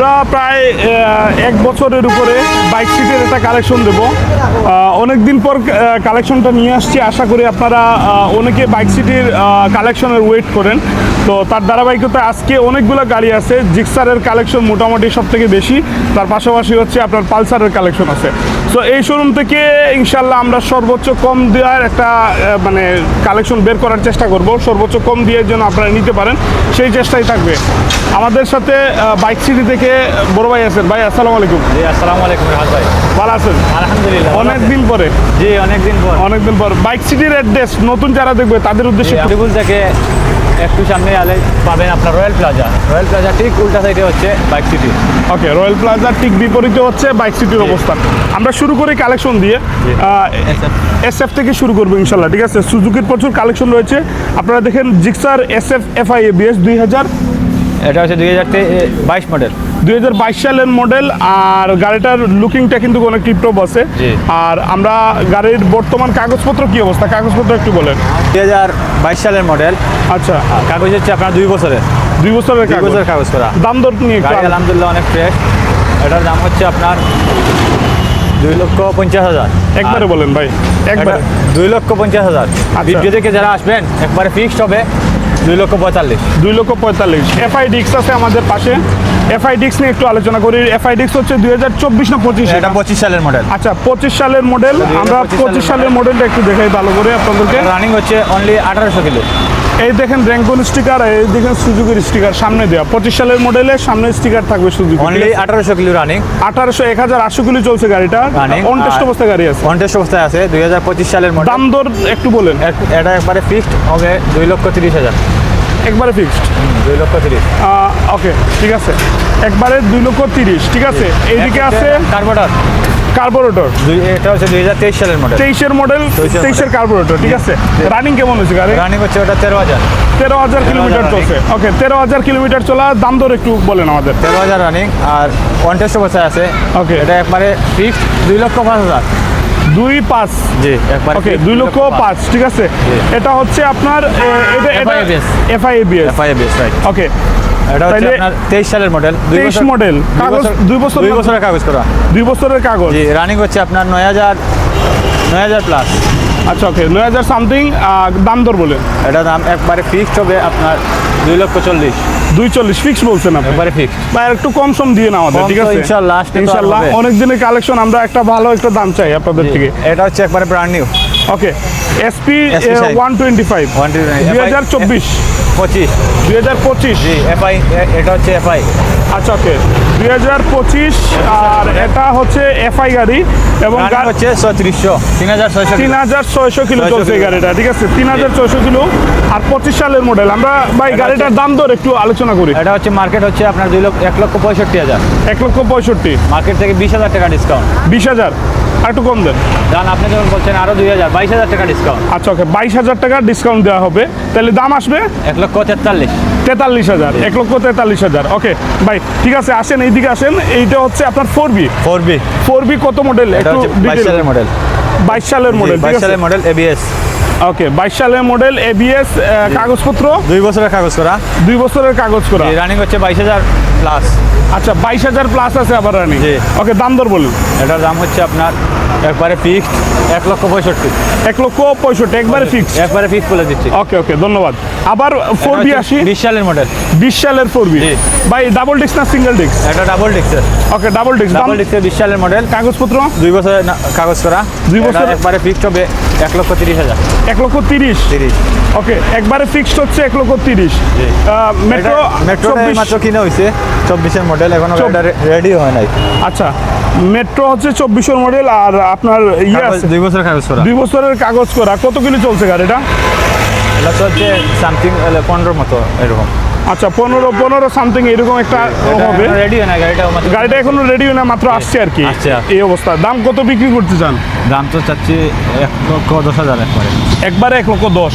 আমরা প্রায় এক বছরের উপরে বাইক সিটের একটা কালেকশন দেবো। অনেক দিন পর কালেকশনটা নিয়ে আসছি। আশা করি আপনারা অনেকে বাইক সিটির কালেকশনের ওয়েট করেন। তো তার ধারাবাহিকতা আজকে অনেকগুলো গাড়ি আছে। জিক্সারের কালেকশন মোটামুটি সব থেকে বেশি। তার পাশাপাশি হচ্ছে আপনার পালসারের কালেকশন আছে। সো এই শোরুম থেকে ইনশাল্লাহ আমরা সর্বোচ্চ কম দেওয়ার একটা মানে কালেকশন বের করার চেষ্টা করব। সর্বোচ্চ কম দিয়ে যেন আপনারা নিতে পারেন, সেই চেষ্টাই থাকবে। আমাদের সাথে বাইক সিটি থেকে বড় ভাই আছেন। ভাই আসসালামু আলাইকুম। জি আসসালামু আলাইকুম রাহাত ভাই। ভালো আছেন? আলহামদুলিল্লাহ অনেক দিন পরে। জি অনেক দিন পর। অনেকদিন পর। বাইক সিটির অ্যাড্রেস নতুন যারা দেখবে তাদের উদ্দেশ্যে আলিপুর থেকে একটু সামনে আলে পাবেন আপনার রয়্যাল প্লাজা। রয়্যাল প্লাজা ঠিক উল্টা সাইডে হচ্ছে বাইক সিটি। ওকে রয়্যাল প্লাজার ঠিক বিপরীতে হচ্ছে বাইক সিটির অবস্থান। আমরা শুরু করি কালেকশন দিয়ে। এস এফ থেকে শুরু করব ইনশাল্লাহ ঠিক আছে? সুজুকির প্রচুর কালেকশন রয়েছে। আপনারা দেখেন Gixxer S F F I ABS দুই হাজার এটা হচ্ছে দুই হাজার বাইশ মডেল দুই হাজার বাইশ সালের মডেল আর গাড়িটার লুকিংটা কিন্তু অনেক টিপটপ আছে আর আমরা গাড়ির বর্তমান কাগজপত্র কি অবস্থা? কাগজপত্র একটু বলেন। দুই হাজার বাইশ সালের মডেল আচ্ছা। কাগজ হচ্ছে আপনার দুই বছরের। দুই বছরের দুই কাগজ। করা। দাম দর নিয়ে আলহামদুলিল্লাহ অনেক ফ্রেশ এটার দাম হচ্ছে আপনার দুই লক্ষ পঞ্চাশ হাজার। একবারে বলেন ভাই একবারে। দুই লক্ষ পঞ্চাশ হাজার। ভিডিও থেকে যারা আসবেন একবারে ফিক্সড হবে দুই লক্ষ পঁয়তাল্লিশ। দুই লক্ষ পঁয়তাল্লিশ। এফআই ডিক্স আছে আমাদের পাশে। এফআই ডিক্স নিয়ে একটু আলোচনা করি। এফআই ডিক্স হচ্ছে দুই হাজার চব্বিশ না পঁচিশ? এটা পঁচিশ সালের মডেল আচ্ছা পঁচিশ সালের মডেল আমরা পঁচিশ সালের মডেলটা একটু দেখাই ভালো করে আপনাদেরকে। রানিং হচ্ছে অনলি আঠারোশো কিলো এই দেখেন র্যাঙ্কন স্টিকার এই দেখেন সুজুকির স্টিকার সামনে দেওয়া পঁচিশ সালের মডেলে সামনে স্টিকার থাকবে সুজুকি অনলি আঠারোশো কিলো রানিং আঠারোশো এক হাজার আটশো কিলো চলছে গাড়িটা। Running, অন টেস্ট আর- অবস্থা গাড়ি আছে। কন্টেস্ট অবস্থায় আছে। দুই হাজার পঁচিশ সালের মডেল দাম দর একটু বলেন। এটা একবারে ফিক্সড হবে দুই লক্ষ তিরিশ হাজার। একবারে ফিক্সড দুই লক্ষ তিরিশ। ওকে ঠিক আছে। একবারে দুই লক্ষ তিরিশ ঠিক আছে? এইদিকে আছে কার্বোরেটর দুই এটা হচ্ছে দুই হাজার তেইশ সালের মডেল তেইশের মডেল তেইশের। কার্বোরেটর ঠিক আছে? রানিং কেমন হয়েছে গাড়ি? রানিং হচ্ছে ওটা তেরো হাজার। তেরো হাজার কিলোমিটার চলছে। ওকে তেরো হাজার কিলোমিটার চলা দাম দর একটু বলেন আমাদের। তেরো হাজার রানিং আর কন্টেস্ট অবস্থায় আছে। ওকে এটা একবারে ফিক্সড দুই লক্ষ পাঁচ হাজার। দুই পাঁচ। জি একবারে ওকে দুই লক্ষ পাঁচ। ঠিক আছে? এটা হচ্ছে আপনার এটা এটা এফআইএবিএস এফআইএবিএস রাইট ওকে এটা হচ্ছে আপনার সালের মডেল তেইশ মডেল কাগজ দুই বছর দুই বছরের কাগজ করা। দুই বছরের কাগজ। জি রানিং হচ্ছে আপনার নয় হাজার নয় হাজার প্লাস আচ্ছা ওকে নয় হাজার সামথিং দাম দর বলে। এটা দাম একবারে ফিক্সড হবে আপনার দুই লক্ষ চল্লিশ। দুই চল্লিশ ফিক্স বলছেন আপনি? একবারে ফিক্সড বা একটু কম সম দিয়ে না আমাদের ঠিক আছে? ইনশাল্লাহ হবে। অনেক দিনের কালেকশন আমরা একটা ভালো একটা দাম চাই আপনাদের থেকে। এটা হচ্ছে একবারে brand new okay SP one twenty five 125 দুই হাজার চব্বিশ. পঁচিশ. দুই হাজার পঁচিশ. এফআই এটা হচ্ছে এফআই আচ্ছা ওকে দুই হাজার পঁচিশ আর এটা হচ্ছে এফআই গাড়ি এবং হচ্ছে ছত্রিশশো তিন হাজার ছয়শো তিন হাজার ছয়শো কিলো চলছে গাড়িটা ঠিক আছে? তিন হাজার ছয়শো কিলো আর পঁচিশ সালের মডেল আমরা ভাই গাড়িটার দাম দর একটু আলোচনা করি। এটা হচ্ছে মার্কেট হচ্ছে আপনার দুই লক্ষ এক লক্ষ পঁয়ষট্টি হাজার। এক লক্ষ পঁয়ষট্টি। মার্কেট থেকে বিশ হাজার টাকা ডিসকাউন্ট বিশ হাজার। আর একটু কম দেন। যান আপনি যখন বলছেন আরও দুই হাজার বাইশ হাজার টাকা ডিসকাউন্ট আচ্ছা ওকে বাইশ হাজার টাকা ডিসকাউন্ট দেওয়া হবে। তাহলে দাম আসবে? এক লক্ষ তেতাল্লিশ। তেতাল্লিশ হাজার এক লক্ষ তেতাল্লিশ হাজার। ওকে ভাই ঠিক আছে আসেন এইদিকে আসেন। এইটা হচ্ছে আপনার four B. Four B. Four B কত মডেল এটা হচ্ছে বাইশ সালের মডেল বাইশ সালের মডেল বাইশ সালের মডেল এবিএস ওকে বাইশ সালের মডেল এবিএস কাগজপত্র? দুই বছরের কাগজ করা। দুই বছরের কাগজ করা। রানিং হচ্ছে বাইশ হাজার। প্লাস। আচ্ছা বাইশ হাজার প্লাস আছে আবার রানিং। জি। ওকে দাম দর বলুন। এটার দাম হচ্ছে আপনার একবারে ফিক্সড এক লক্ষ পঁয়ষট্টি। এক লক্ষ পঁয়ষট্টি একবারে ফিক্স একবারে ফিক্স বলে দিচ্ছি। ওকে ওকে ধন্যবাদ। আবার ফোর বি আসি? বিশ সালের মডেল বিশ সালের ফোর বি। ভাই ডাবল ডিস্ক না সিঙ্গেল ডিস্ক এটা ডাবল ডিক্সের ওকে ডাবল ডিস্ক ডাবল ডিক্সের বিশ সালের মডেল কাগজপত্র? দুই বছরের না- কাগজ করা। দুই বছর একবারে ফিক্সড হবে এক লক্ষ তিরিশ হাজার। এক লক্ষ তিরিশ? তিরিশ। ওকে একবারে ফিক্সড হচ্ছে এক লক্ষ তিরিশ। মেট্রো মেট্রো মাত্র কিনে হয়েছে চব্বিশের মডেল এখনও রেডি হয় নাই। আচ্ছা মেট্রো হচ্ছে চব্বিশের মডেল আর আপনার ইয়ে দুই বছরের কাগজ করা। দুই বছরের কাগজ করা। কত কিলো চলছে গাড়িটা? এটা হচ্ছে সামথিং পনেরো মতো এরকম। আচ্ছা পনেরো পনেরো সামথিং এরকম একটা হবে। রেডি হয় না গাড়িটা এখনও রেডি না মাত্র আসছে আর কি। এই অবস্থা। দাম কত বিক্রি করতে চান? দাম তো চাচ্ছি এক লক্ষ দশ হাজার একবারে। একবারে এক লক্ষ দশ?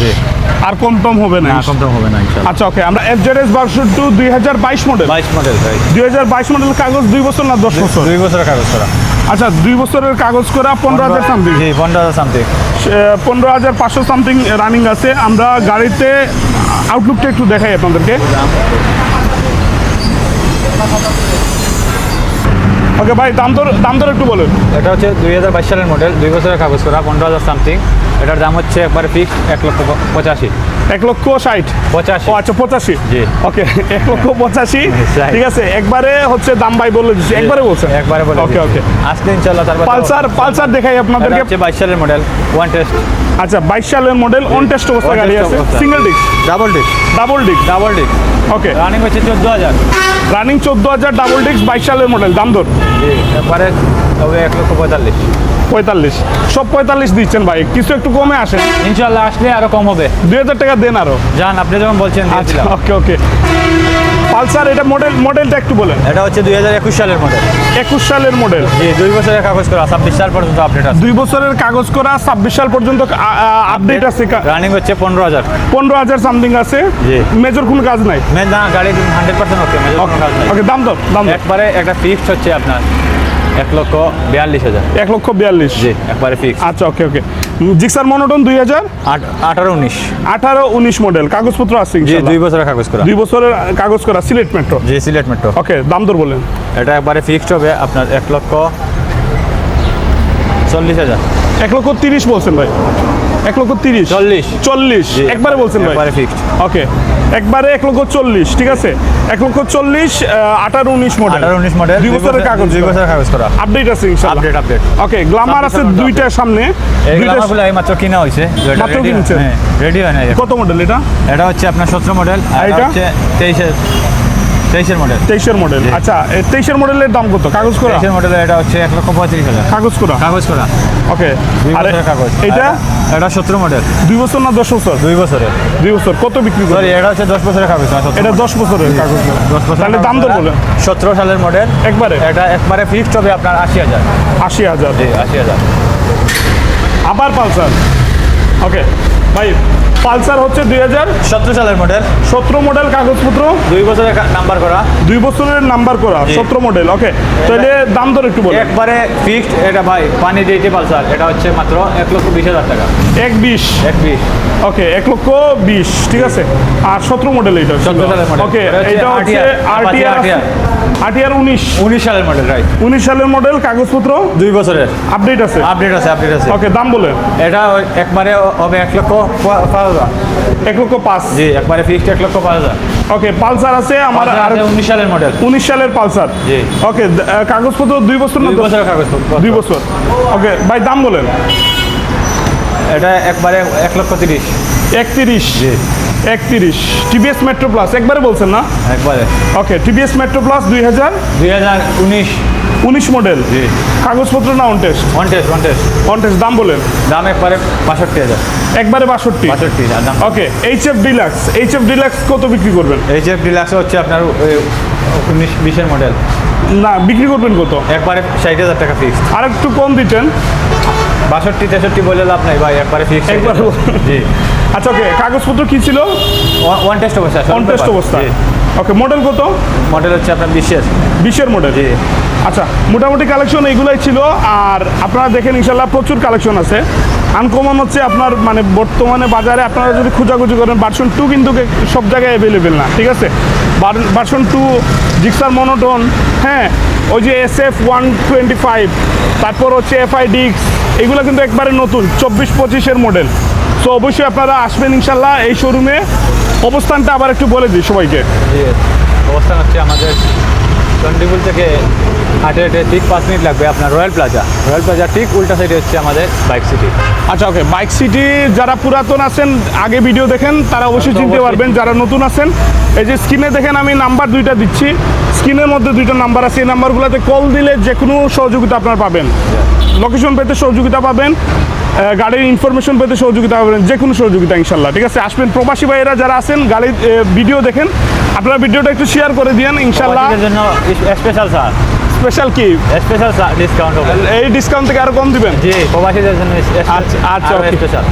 আর কম টম হবে না? কম দাম হবে না আচ্ছা ওকে আমরা এফজেডএস ভার্সন টু দুই হাজার বাইশ মডেল বাইশ মডেল ভাই দুই হাজার বাইশ মডেল কাগজ দুই বছর না দশ বছর? দুই বছরের কাগজ করা। আচ্ছা দুই বছরের কাগজ করা পনেরো হাজার সামথিং জি পনেরো হাজার সামথিং পনেরো হাজার পাঁচশো সামথিং রানিং আছে। আমরা গাড়িতে আউটলুকটা একটু দেখাই আপনাদেরকে। ওকে ভাই দাম দর দাম দর একটু বলুন। এটা হচ্ছে দুই হাজার বাইশ সালের মডেল দুই বছরের কাগজ করা পনেরো হাজার সামথিং এটার দাম হচ্ছে একবারে ফিক্স এক লক্ষ পঁচাশি। এক লক্ষ ষাট? পঁচাশি। আচ্ছা পঁচাশি। জি। ওকে এক লক্ষ পঁচাশি। Right. ঠিক আছে একবারে হচ্ছে দাম ভাই বলে দিচ্ছি। একবারে বলছেন একবারে বলে ওকে ওকে। আসলে ইনশাল্লাহ তারপর পালসার পালসার দেখাই আপনাদেরকে। হচ্ছে বাইশ সালের মডেল ওয়ান টেস্ট আচ্ছা বাইশ সালের মডেল অন টেস্ট অবস্থা গাড়ি আছে। Single disc double disc double disc double disc okay running হচ্ছে চোদ্দ হাজার। রানিং চোদ্দ হাজার ডাবল ডিস্ক বাইশ সালের মডেল দাম দর? জি একবারে তবে এক লক্ষ পঁয়তাল্লিশ। পঁয়তাল্লিশ। সব পঁয়তাল্লিশ দিচ্ছেন ভাই কিছু একটু কমে আসেন ইনশাল্লাহ আসলে আরও কম হবে। দুই হাজার টাকা দেন আরও। যান আপনি যখন বলছেন আচ্ছা ওকে ওকে। পালসার এটা মডেল মডেলটা একটু বলেন। এটা হচ্ছে দুই হাজার একুশ সালের মডেল একুশ সালের মডেল জি দুই বছরের কাগজ করা ছাব্বিশ সাল পর্যন্ত আপডেট আছে। দুই বছরের কাগজ করা ছাব্বিশ সাল পর্যন্ত আপডেট আছে রানিং হচ্ছে পনেরো হাজার। পনেরো হাজার সামথিং আছে। জি। মেজর কোনো কাজ নাই। না গাড়ি হান্ড্রেড পার্সেন্ট ওকে মেজর কোনো কাজ নাই। ওকে দাম দর দাম একবারে একটা ফিক্সড হচ্ছে আপনার। এক লক্ষ বিয়াল্লিশ হাজার। এক লক্ষ বিয়াল্লিশ। জি একবারে ফিক্স আচ্ছা ওকে ওকে জিক্সার মনোটন দুই হাজার? আঠারো উনিশ। আঠারো উনিশ মডেল কাগজপত্র আছে জি দুই বছরের কাগজ করা। দুই বছরের কাগজ করা সিলেট মেট্রো জি সিলেট মেট্রো ওকে দাম দর বলেন। এটা একবারে ফিক্সড হবে আপনার এক লক্ষ চল্লিশ হাজার। এক লক্ষ তিরিশ বলছেন ভাই। এক লক্ষ তিরিশ। চল্লিশ। চল্লিশ। একবারে বলছেন একবারে ফিক্সড ওকে। একবারে এক লক্ষ চল্লিশ ঠিক আছে? এক লক্ষ চল্লিশ আঠারো উনিশ মডেল আঠারো উনিশ মডেল দুই বছরের কাগজ দুই বছরের কাগজ করা। আপডেট আছে আপডেট আপডেট ওকে গ্লামার আছে দুইটার সামনে। গ্লামারগুলো এই মাত্র কিনা হয়েছে মাত্র কিনছেন? রেডি হয় না কত মডেল এটা? এটা হচ্ছে আপনার সতেরো মডেল আর এটা? হচ্ছে তেইশের তেইশের মডেল তেইশের মডেল আচ্ছা তেইশের মডেলের দাম কত? কাগজ করা? তেইশের মডেল এটা হচ্ছে এক লক্ষ পঁয়ত্রিশ হাজার। কাগজ করা? কাগজ করা। ওকে। আরে কাগজ। এটা এটা সতেরো মডেল দুই বছর না দশ বছর? দুই বছরের। দুই বছর। কত বিক্রি করে এটা হচ্ছে দশ বছরের কাগজ এটা দশ বছরের কাগজ। দশ বছর তাহলে দাম দর বলেন। সতেরো সালের মডেল একবারে? এটা একবারে ফিক্সড হবে আপনার আশি হাজার। আশি হাজার। জি আশি হাজার। আবার পালসার। ওকে। ভাই পালসার হচ্ছে দুই হাজার সতেরো সালের মডেল সতেরো মডেল কাগজপত্র। দুই বছরের নাম্বার করা। দুই বছরের নাম্বার করা সতেরো মডেল ওকে তাহলে দাম দর একটু বলেন। একবারে ফিক্সড এটা ভাই পানি দিয়েছে পালসার এটা হচ্ছে মাত্র এক লক্ষ বিশ হাজার টাকা। এক বিশ। এক বিশ। ওকে এক লক্ষ বিশ ঠিক আছে। আর সতেরো মডেল এটা 17 সালের model। ওকে এটা হচ্ছে আরটিআর আরটিআর উনিশ। উনিশ সালের মডেল রাইট উনিশ সালের মডেল কাগজপত্র? দুই বছরের। আপডেট আছে? আপডেট আছে আপডেট আছে। ওকে দাম বলেন। এটা একবারে হবে এক লক্ষ পাঁচ হাজার। এক লক্ষ পাঁচ। জি একবারে ফিক্সড এক লক্ষ পাঁচ হাজার। ওকে পালসার আছে আমার আর উনিশ সালের মডেল উনিশ সালের পালসার। জি। ওকে কাগজপত্র দুই বছর না দুই বছরের কাগজ দুই বছর। ওকে ভাই দাম বলেন। এটা একবারে এক লক্ষ তিরিশ। একত্রিশ। জি। একত্রিশ। টিভিএস মেট্রো প্লাস একবারে বলছেন না? একবারে। ওকে টিভিএস মেট্রো প্লাস দুই হাজার দুই হাজার উনিশ। উনিশ মডেল জি। কাগজপত্র না on test one test one test on test দাম বলেন। দাম একবারে বাষট্টি হাজার। একবারে বাষট্টি? বাষট্টি okay H F deluxe H F deluxe কত বিক্রি করবেন? এইচ এফ ডিলাক্স হচ্ছে আপনার উনিশ বিশের মডেল না বিক্রি করবেন কত? একবারে ষাট হাজার টাকা ফিক্সড আর একটু কম দিতেন। বাষট্টি তেষট্টি বলে লাভ নাই ভাই একবারে ফিক্সড একবারে জি। আচ্ছা ওকে কাগজপত্র কি ছিল? ওয়ান টেস্ট অবস্থা অন টেস্ট অবস্থা। ওকে মডেল কত? মডেল হচ্ছে আপনার বিশের বিশের মডেল আচ্ছা মোটামুটি কালেকশন এইগুলাই ছিল আর আপনারা দেখেন ইনশাল্লাহ প্রচুর কালেকশন আছে। আনকমন হচ্ছে আপনার মানে বর্তমানে বাজারে আপনারা যদি খোঁজাখুঁজি করেন ভার্সন টু কিন্তু সব জায়গায় অ্যাভেলেবেল না ঠিক আছে? ভার্সন টু জিক্সার মনোটন হ্যাঁ ওই যে S F one twenty five তারপর হচ্ছে এফআই ডিক্স এগুলো কিন্তু একবারে নতুন চব্বিশ পঁচিশের মডেল তো অবশ্যই আপনারা আসবেন ইনশাল্লাহ এই শোরুমে অবস্থানটা আবার একটু বলে দিই সবাইকে। অবস্থান হচ্ছে আমাদের চন্ডিপুর থেকে হাটে হেঁটে ঠিক পাঁচ মিনিট লাগবে আপনার রয়্যাল প্লাজা। রয়্যাল প্লাজা ঠিক উল্টা সাইডে হচ্ছে আমাদের বাইক সিটি। আচ্ছা ওকে বাইক সিটি যারা পুরাতন আছেন আগে ভিডিও দেখেন তারা অবশ্যই চিনতে পারবেন যারা নতুন আছেন। এই যে স্ক্রিনে দেখেন আমি নাম্বার দুইটা দিচ্ছি। স্ক্রিনের মধ্যে দুইটা নাম্বার আছে এই নাম্বারগুলোতে কল দিলে যে কোনো সহযোগিতা আপনার পাবেন। লোকেশন পেতে সহযোগিতা পাবেন গাড়ির ইনফরমেশন পেতে সহযোগিতা পাবেন যে কোনো সহযোগিতা ইনশাল্লাহ ঠিক আছে? আসবেন প্রবাসী ভাইয়েরা যারা আছেন গাড়ির ভিডিও দেখেন আপনারা ভিডিওটা একটু শেয়ার করে দিন ইনশাল্লাহ। জন্য স্পেশাল স্যার স্পেশাল কি? স্পেশাল ডিসকাউন্ট এই ডিসকাউন্ট থেকে আরও কম দিবেন? জি প্রবাসীদের জন্য আচ্ছা, আচ্ছা, স্পেশাল